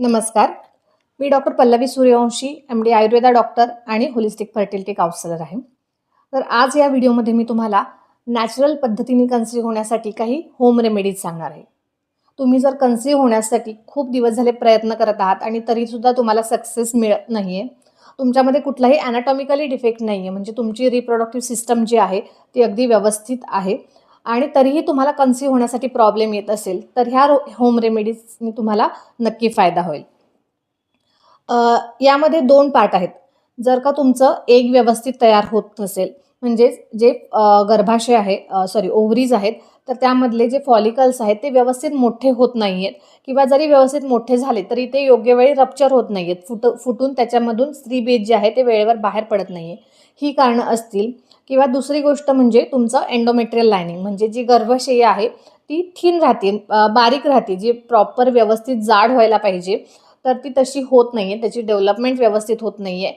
नमस्कार. मी doctor Pallavi Suryavanshi M D Ayurveda doctor आणि holistic fertility counsellor आहे. तर आज या व्हिडिओमध्ये मी तुम्हाला नॅचरल पद्धतीने कन्सिव्ह होण्यासाठी काही होम रेमेडीज सांगणार आहे. तुम्ही जर कन्सिव्ह होण्यासाठी खूप दिवस झाले प्रयत्न करत आहात आणि तरीसुद्धा तुम्हाला सक्सेस मिळत नाही आहे तुमच्यामध्ये कुठलाही अॅनाटॉमिकली डिफेक्ट नाही आहे म्हणजे तुमची रिप्रोडक्टिव्ह सिस्टम जी आहे ती अगदी व्यवस्थित आहे आणि तरीही तुम्हाला कन्सीव्ह होण्यासाठी प्रॉब्लेम येत असेल तर ह्या रो होम रेमेडीजनी तुम्हाला नक्की फायदा होईल. यामध्ये दोन पार्ट आहेत. जर का तुमचं एक व्यवस्थित तयार होत नसेल म्हणजेच जे गर्भाशय आहे सॉरी ओव्हरीज आहेत तर त्यामधले जे फॉलिकल्स आहेत ते व्यवस्थित मोठे होत नाही आहेत किंवा जरी व्यवस्थित मोठे झाले तरी ते योग्य वेळी रप्चर होत नाही आहेत फुट फुटून त्याच्यामधून स्त्रीबीज जे आहे ते वेळेवर बाहेर पडत नाही आहे ही कारणं असतील. किंवा दुसरी गोष्ट म्हणजे तुमचं एन्डोमेट्रियल लायनिंग म्हणजे जी गर्भशय्या आहे ती थीन राहते बारीक राहते जी प्रॉपर व्यवस्थित जाड व्हायला पाहिजे तर ती तशी होत नाही आहे त्याची डेव्हलपमेंट व्यवस्थित होत नाही आहे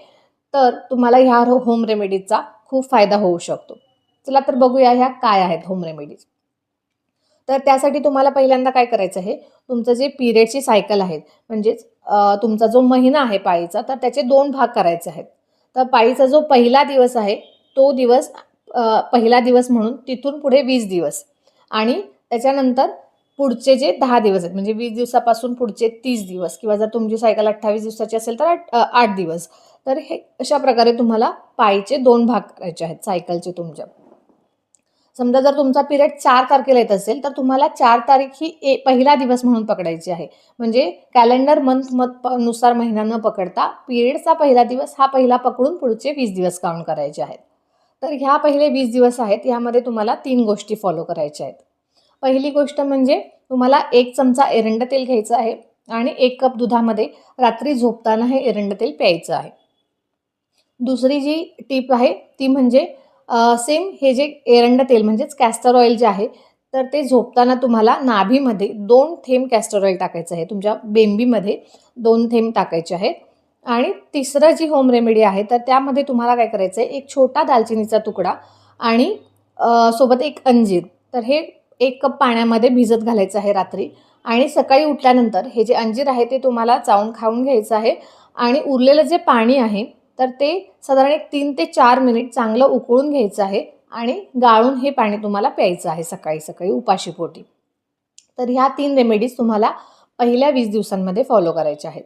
तर तुम्हाला ह्या होम रेमेडीजचा खूप फायदा होऊ शकतो. चला तर बघूया ह्या काय आहेत होम रेमेडीज तर त्यासाठी तुम्हाला पहिल्यांदा काय करायचं आहे तुमचं जे पिरियडची सायकल आहे म्हणजेच तुमचा जो महिना आहे पाळीचा तर त्याचे दोन भाग करायचे आहेत. तर पाळीचा जो पहिला दिवस आहे तो दिवस पहिला दिवस म्हणून तिथून पुढे वीस दिवस. आणि त्याच्यानंतर पुढचे जे दहा दिवस आहेत म्हणजे वीस दिवसापासून पुढचे तीस दिवस किंवा जर तुमची सायकल अठ्ठावीस दिवसाची असेल तर आठ आठ दिवस. तर हे अशा प्रकारे तुम्हाला पायचे दोन भाग करायचे आहेत सायकलचे तुमच्या. समजा जर तुमचा पिरियड चार तारखेला येत असेल तर तुम्हाला चार तारीख ही ए पहिला दिवस म्हणून पकडायची आहे. म्हणजे कॅलेंडर मंथ मत नुसार महिना न पकडता पिरियडचा पहिला दिवस हा पहिला पकडून पुढचे वीस दिवस काउंट करायचे आहेत. तर ह्या पहिले वीस दिवस आहेत ह्यामध्ये तुम्हाला तीन गोष्टी फॉलो करायच्या आहेत. पहिली गोष्ट म्हणजे तुम्हाला एक चमचा एरंड तेल घ्यायचं आहे आणि एक कप दुधामध्ये रात्री झोपताना हे एरंड तेल प्यायचं आहे. दुसरी जी टीप आहे ती म्हणजे सेम हे जे एरंड तेल म्हणजेच कॅस्टर ऑइल जे आहे तर ते झोपताना तुम्हाला नाभीमध्ये दोन थेंब कॅस्टर ऑइल टाकायचं आहे. तुमच्या बेंबीमध्ये दोन थेंब टाकायचे आहेत. आणि तिसरं जी होम रेमेडी आहे तर त्यामध्ये तुम्हाला काय करायचं आहे एक छोटा दालचिनीचा तुकडा आणि सोबत एक अंजीर. तर हे एक कप पाण्यामध्ये भिजत घालायचं आहे रात्री आणि सकाळी उठल्यानंतर हे जे अंजीर आहे ते तुम्हाला चावून खाऊन घ्यायचं आहे आणि उरलेलं जे पाणी आहे तर ते साधारण एक तीन ते चार मिनिट चांगलं उकळून घ्यायचं आहे आणि गाळून हे पाणी तुम्हाला प्यायचं आहे सकाळी सकाळी उपाशीपोटी तर ह्या तीन रेमेडीज तुम्हाला पहिल्या वीस दिवसांमध्ये फॉलो करायच्या आहेत.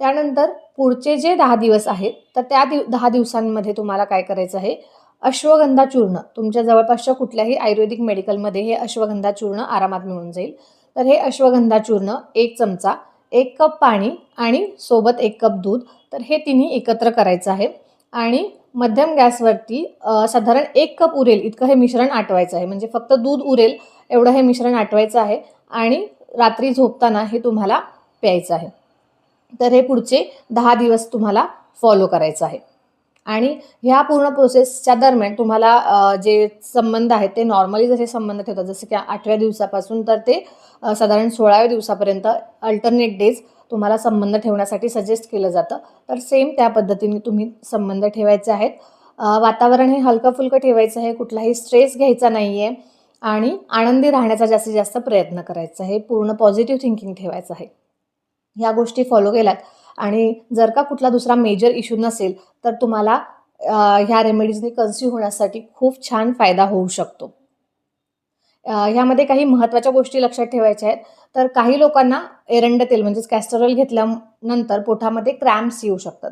त्यानंतर पुढचे जे दहा दिवस आहेत तर त्या दिव दहा दिवसांमध्ये तुम्हाला काय करायचं आहे? अश्वगंधा चूर्ण. तुमच्या जवळपासच्या कुठल्याही आयुर्वेदिक मेडिकलमध्ये हे अश्वगंधा चूर्ण आरामात मिळून जाईल. तर हे अश्वगंधा चूर्ण एक चमचा एक कप पाणी आणि सोबत एक कप दूध तर हे तिन्ही एकत्र करायचं आहे. आणि मध्यम गॅसवरती साधारण एक कप उरेल इतकं हे मिश्रण आटवायचं आहे. म्हणजे फक्त दूध उरेल एवढं हे मिश्रण आटवायचं आहे आणि रात्री झोपताना हे तुम्हाला प्यायचं आहे. तर हे पुढचे दहा दिवस तुम्हाला फॉलो करायचं आहे. आणि ह्या पूर्ण प्रोसेसच्या दरम्यान तुम्हाला जे संबंध आहेत ते नॉर्मली जसे संबंध ठेवतात जसं की आठव्या दिवसापासून तर ते साधारण सोळाव्या दिवसापर्यंत अल्टरनेट डेज तुम्हाला संबंध ठेवण्यासाठी सजेस्ट केलं जातं. तर सेम त्या पद्धतीने तुम्ही संबंध ठेवायचे आहेत. वातावरण हे हलकं फुलकं ठेवायचं आहे कुठलाही स्ट्रेस घ्यायचा नाही आहे आणि आनंदी राहण्याचा जास्तीत जास्त प्रयत्न करायचा आहे. पूर्ण पॉझिटिव्ह थिंकिंग ठेवायचं आहे. ह्या गोष्टी फॉलो केल्यात. आणि जर का कुठला दुसरा मेजर इश्यू नसेल तर तुम्हाला ह्या रेमेडीजनी कन्स्यू होण्यासाठी खूप छान फायदा होऊ शकतो. ह्यामध्ये काही महत्त्वाच्या गोष्टी लक्षात ठेवायच्या आहेत. तर काही लोकांना एरंड तेल म्हणजेच कॅस्टरॉल घेतल्यानंतर पोटामध्ये क्रॅम्प्स येऊ शकतात.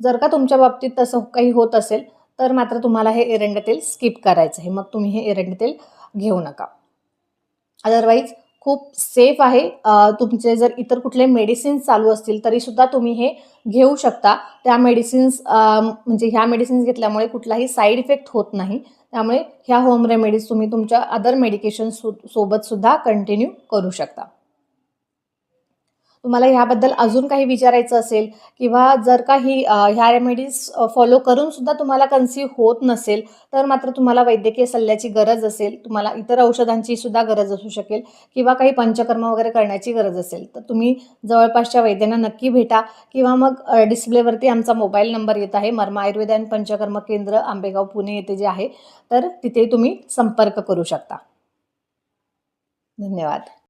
जर का तुमच्या बाबतीत तसं काही होत असेल तर मात्र तुम्हाला हे एरंड तेल स्किप करायचं आहे. मग तुम्ही हे एरंड तेल घेऊ नका. अदरवाईज खूप सेफ आहे. तुमचे जर इतर कुठले मेडिसिन्स चालू असतील तरीसुद्धा तुम्ही हे घेऊ शकता. त्या मेडिसिन्स म्हणजे ह्या मेडिसिन्स घेतल्यामुळे कुठलाही साईड इफेक्ट होत नाही. त्यामुळे ह्या होम रेमेडीज तुम्ही तुमच्या अदर मेडिकेशन सो सोबतसुद्धा कंटिन्यू करू शकता. तुम्हाला ह्याबद्दल अजून काही विचारायचं असेल किंवा जर का ही ह्या रेमेडीज फॉलो करून सुद्धा तुम्हाला कन्सिव्ह होत नसेल तर मात्र तुम्हाला वैद्यकीय सल्ल्याची गरज असेल तुम्हाला इतर औषधांची सुद्धा गरज असू शकेल किंवा काही पंचकर्म वगैरे करण्याची गरज असेल तर तुम्ही जवळपासच्या वैद्यांना नक्की भेटा किंवा मग डिस्प्लेवरती आमचा मोबाईल नंबर येत आहे. मर्मा आयुर्वेद आणि पंचकर्म केंद्र आंबेगाव पुणे येथे जे आहे तर तिथे तुम्ही संपर्क करू शकता. धन्यवाद.